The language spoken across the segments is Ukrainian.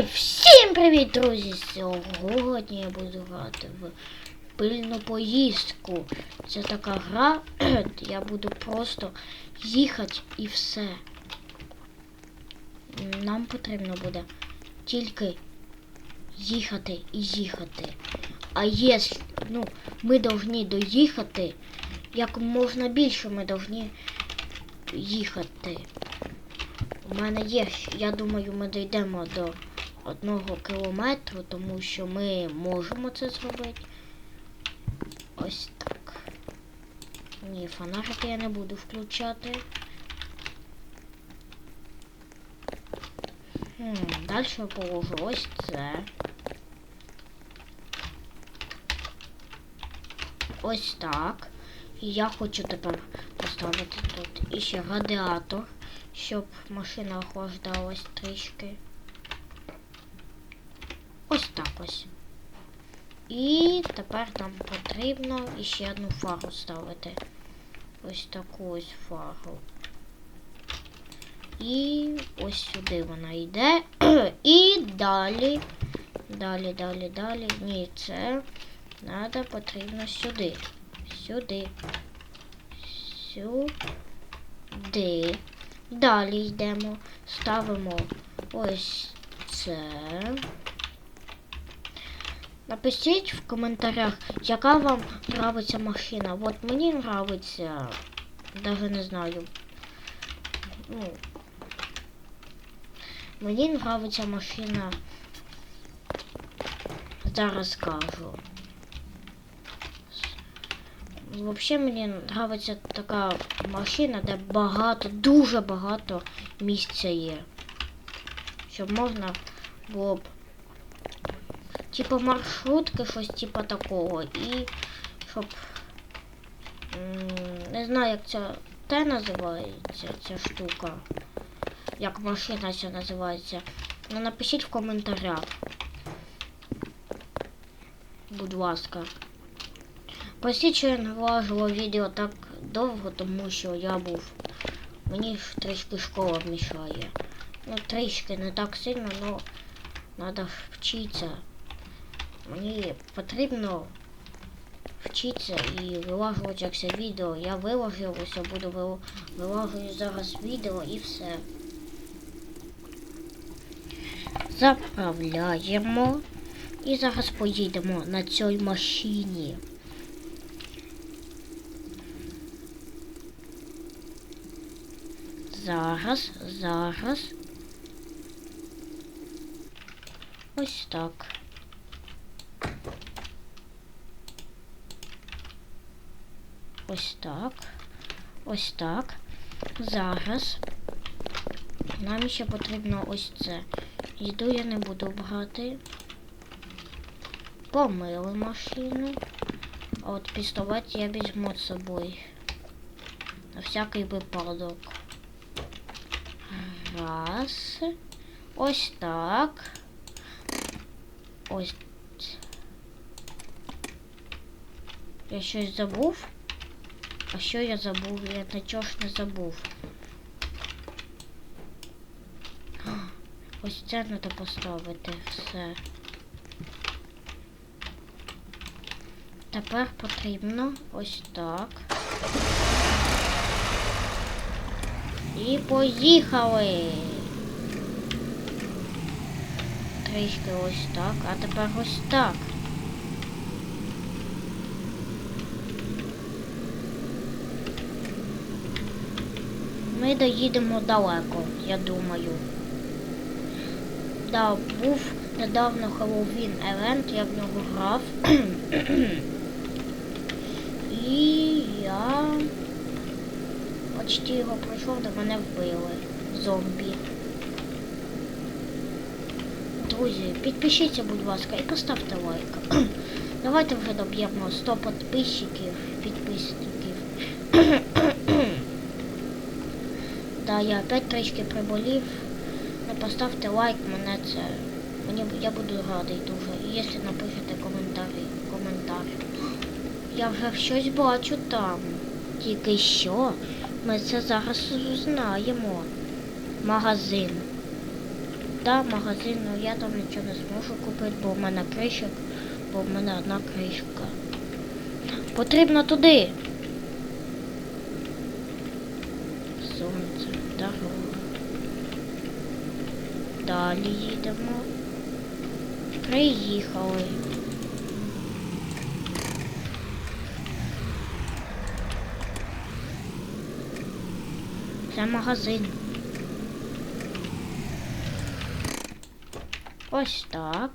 Всім привіт, друзі! Сьогодні я буду грати в пильну поїздку. Це така гра, я буду просто їхати і все. Нам потрібно буде тільки їхати і їхати. А якщо ну, ми повинні доїхати, як можна більше ми повинні їхати. У мене є, я думаю, ми дійдемо до одного кілометру, тому що ми можемо це зробити. Ось так. Ні, фонарики я не буду включати. Далі я положу ось це. Ось так. І я хочу тепер поставити тут іще радіатор щоб машина охлаждалась трішки. Так ось. І тепер нам потрібно іще одну фару ставити. Ось таку ось фару. І ось сюди вона йде. І далі. Далі, далі, далі. Ні, це треба потрібно сюди. Сюди. Сюди. Далі йдемо, ставимо ось це. Напишіть в коментарях, яка вам подобається машина. От мені подобається, навіть не знаю. Ну, мені подобається машина. Зараз скажу. Взагалі мені подобається така машина, де багато, дуже багато місця є. Щоб можна було б типу маршрутки, щось типу такого. І щоб не знаю, як це те називається, ця штука. Як машина ця називається. Ну напишіть в коментарях. Будь ласка. Простіть, що я не влажила відео так довго, тому що я був. Мені ж трішки школа мішає. Ну, трішки не так сильно, але треба вчитися. Мені потрібно вчитися і вилажувати це відео. Я виложив, ось буду вилажувати зараз відео і все. Заправляємо. І зараз поїдемо на цій машині. Зараз, зараз. Ось так. Ось так. Ось так. Зараз. Нам ще потрібно ось це. Їду я не буду брати. Помили машину. А от пістолет я візьму з собою. На всякий випадок. Раз. Ось так. Ось. Я щось забув. А що я забув? Я нічого ж не забув. Ось це треба поставити все. Тепер потрібно ось так. І поїхали. Трішки ось так, а тепер ось так. Ми доїдемо далеко, я думаю. Да, був недавно Хеллоуін евент, я в нього грав. І я почти його пройшов, де мене вбили. Зомбі. Друзі, підпишіться, будь ласка, і поставте лайк. Давайте вже доб'ємо 100 підписчиків, підписників. я опять трішки приболів. Не поставте лайк, мене це... Мені, я буду радий дуже. І якщо напишете коментарі, коментар. Я вже щось бачу там. Тільки що? Ми це зараз знаємо. Магазин. Да, магазин, ну я там нічого не зможу купити, бо в мене кришок, бо в мене одна кришка. Потрібно туди. Далі їдемо. Приїхали. Це магазин. Ось так.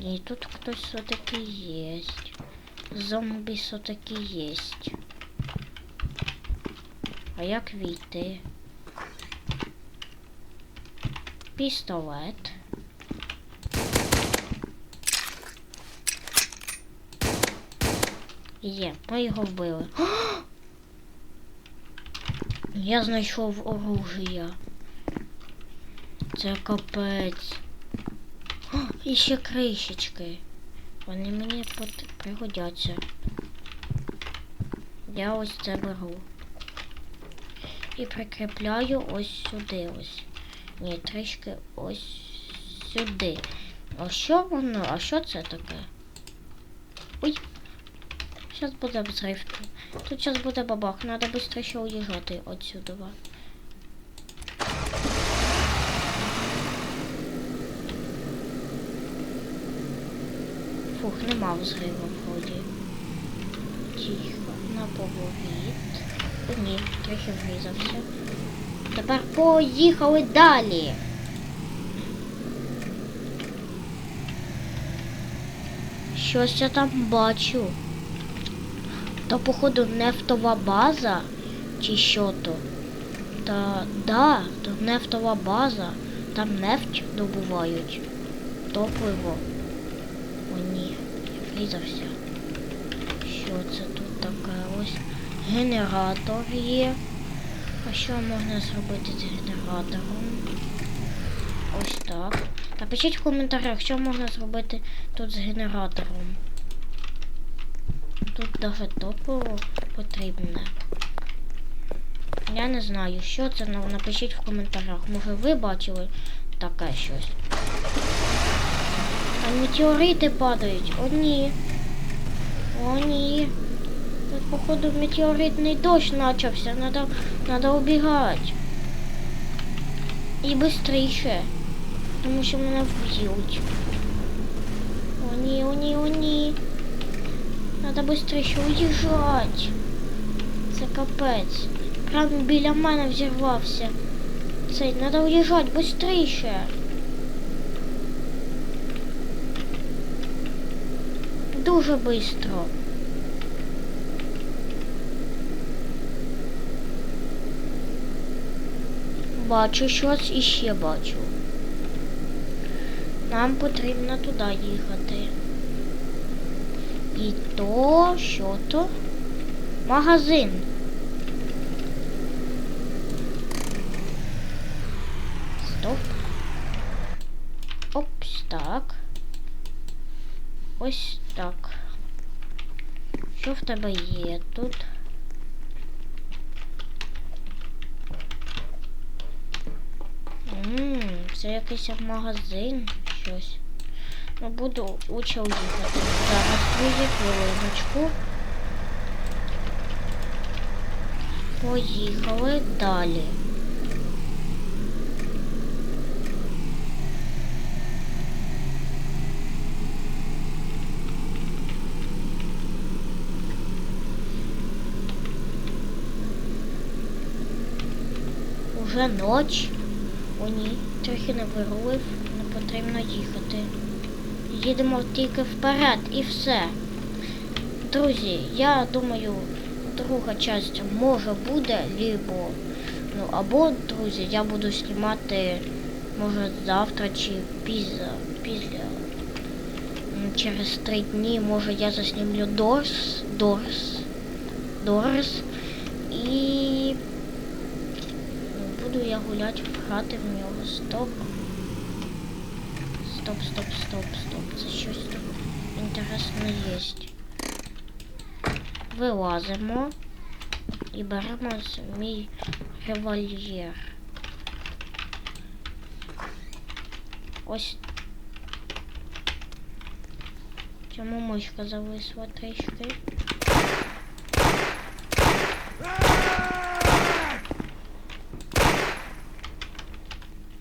І тут хтось все-таки є. Зомбі все-таки є. А як війти? Пістолет. Є, ми його вбили. Я знайшов оружія. Це капець. І ще кришечки. Вони мені пригодяться. Я ось це беру. І прикріпляю ось сюди ось. Ні, трішки ось сюди. А що воно? А що це таке? Ой. Зараз буде взрив. Тут зараз буде бабах. Надо швидше уїжджати отсюди. Фух, нема взриву вроді. Тихо, на поворіт. Ні, трохи врізався. Тепер поїхали далі. Щось я там бачу. То, походу, нефтова база чи що то. Та да, то нефтова база. Там нефть добувають. Топливо. О, ні, я врізався. Що це тут таке? Ось генератор є. А що можна зробити з генератором? Ось так. Напишіть в коментарях, що можна зробити тут з генератором. Тут навіть топливо потрібне. Я не знаю, що це, але напишіть в коментарях. Може ви бачили таке щось. А метеорити падають. О, ні. О, ні. Тут, походу, метеоритний дощ почався. Надо, надо убігати. І швидше. Тому що мене вб'ють. О, ні, о, ні, о, ні. Надо швидше уїжджати. Це капець. Прямо біля мене взірвався. Цей, надо уїжджати швидше. Дуже швидко. Бачу щось і ще бачу. Нам потрібно туди їхати. І то, що то? Магазин. Стоп. Опс, так. Ось так. Що в тебе є тут? Ммм, це якийсь магазин, щось. Ну, буду лучше уїхати. Зараз твої хвилиночку. Поїхали далі. Уже ніч. О ні, трохи не вирулив, не потрібно їхати. Їдемо тільки вперед і все. Друзі, я думаю, друга частина може буде, либо, ну або, друзі, я буду знімати, може, завтра чи пізно, після. Через три дні, може, я заснімлю Дорс, Дорс, Дорс і ну, буду я гуляти, грати в нього. Стоп. Стоп, стоп, стоп, стоп. Це щось тут інтересне є. Вилазимо і беремо мій револьєр. Ось. Чому мишка зависла трішки?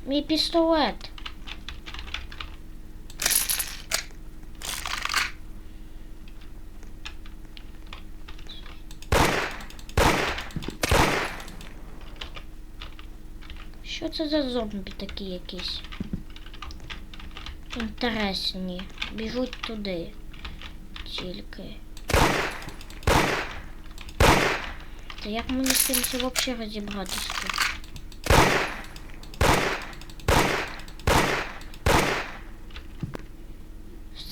Мій пістолет. Що це за зомбі такі якісь? Інтересні. Біжуть туди. Тільки. Та як мені з цим це взагалі розібратися тут?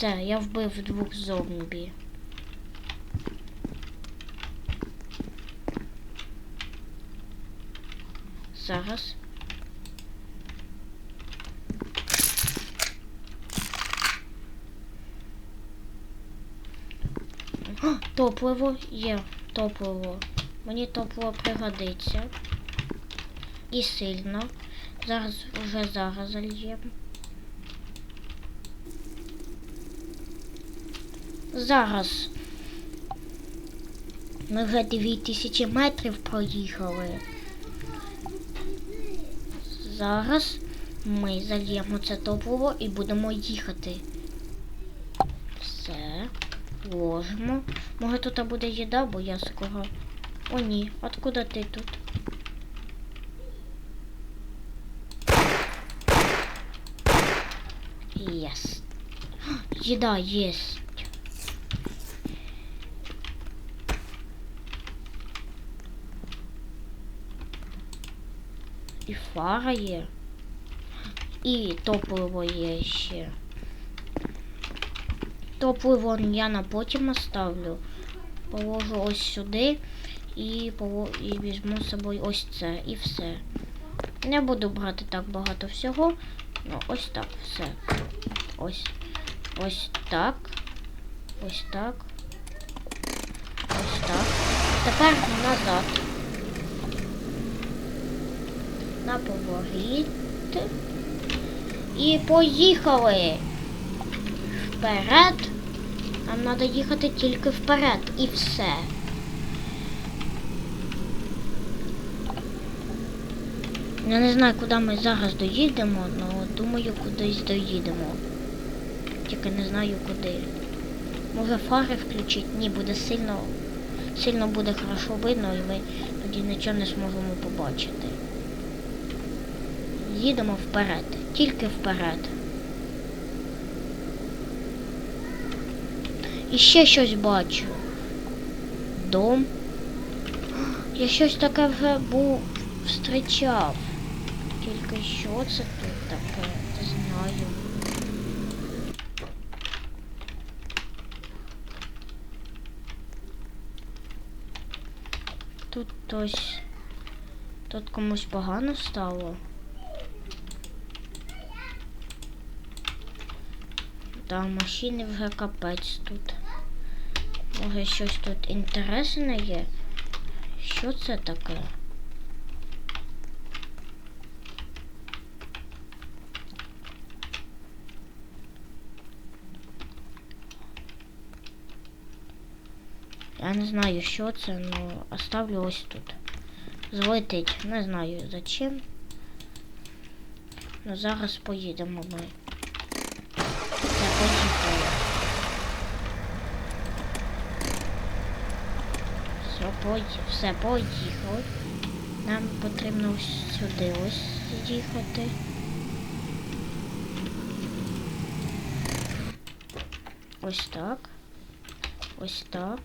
Все, я вбив двох зомбі. Зараз. Топливо є топливо. Мені топливо пригодиться. І сильно. Зараз вже зараз зальємо. Зараз. Ми вже 2000 метрів проїхали. Зараз ми зальємо це топливо і будемо їхати. Все. Ложимо. Може тут буде їда, бо я скоро. О, ні. Откуда ти тут? Єс. Їда єсть. І фара є. І топливо є ще. Топливо я на потім оставлю. Положу ось сюди і, і візьму з собою ось це і все. Не буду брати так багато всього. Ну, ось так, все. Ось. Ось так. Ось так. Ось так. Тепер назад. На поворіт. І поїхали. Вперед. Нам треба їхати тільки вперед і все. Я не знаю, куди ми зараз доїдемо, але думаю, кудись доїдемо. Тільки не знаю куди. Може фари включити? Ні, буде сильно, сильно буде хорошо видно і ми тоді нічого не зможемо побачити. Їдемо вперед, тільки вперед. І ще щось бачу. Дом. Я щось таке вже був зустрічав. Тільки що це тут таке? Не знаю. Тут хтось. Тут комусь погано стало. Та машини вже капець тут. Може щось тут інтересне є? Що це таке? Я не знаю, що це, але оставлю ось тут. Злетить. Не знаю зачем. Ну зараз поїдемо ми. Поїхали. Все, поїхали. Все, поїхали. Нам потрібно сюди ось їхати. Ось так. Ось так.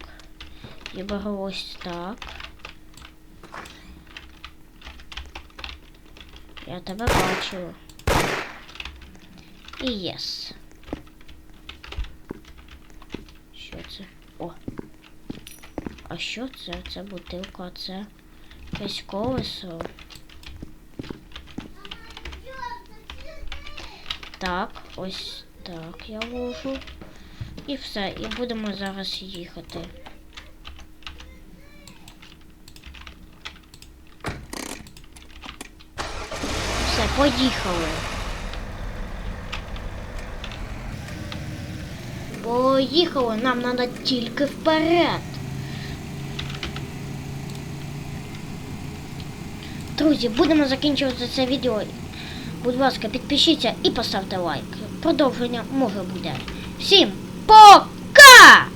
Я беру ось так. Я тебе бачу. І єс. Що це? О. А що це? Це бутилка, це якесь колесо. Так, ось так я ложу. І все, і будемо зараз їхати. Все, Поїхали. Поїхали, нам треба тільки вперед. Друзі, будемо закінчувати це відео. Будь ласка, підпишіться і поставте лайк. Продовження може буде. Всім пока!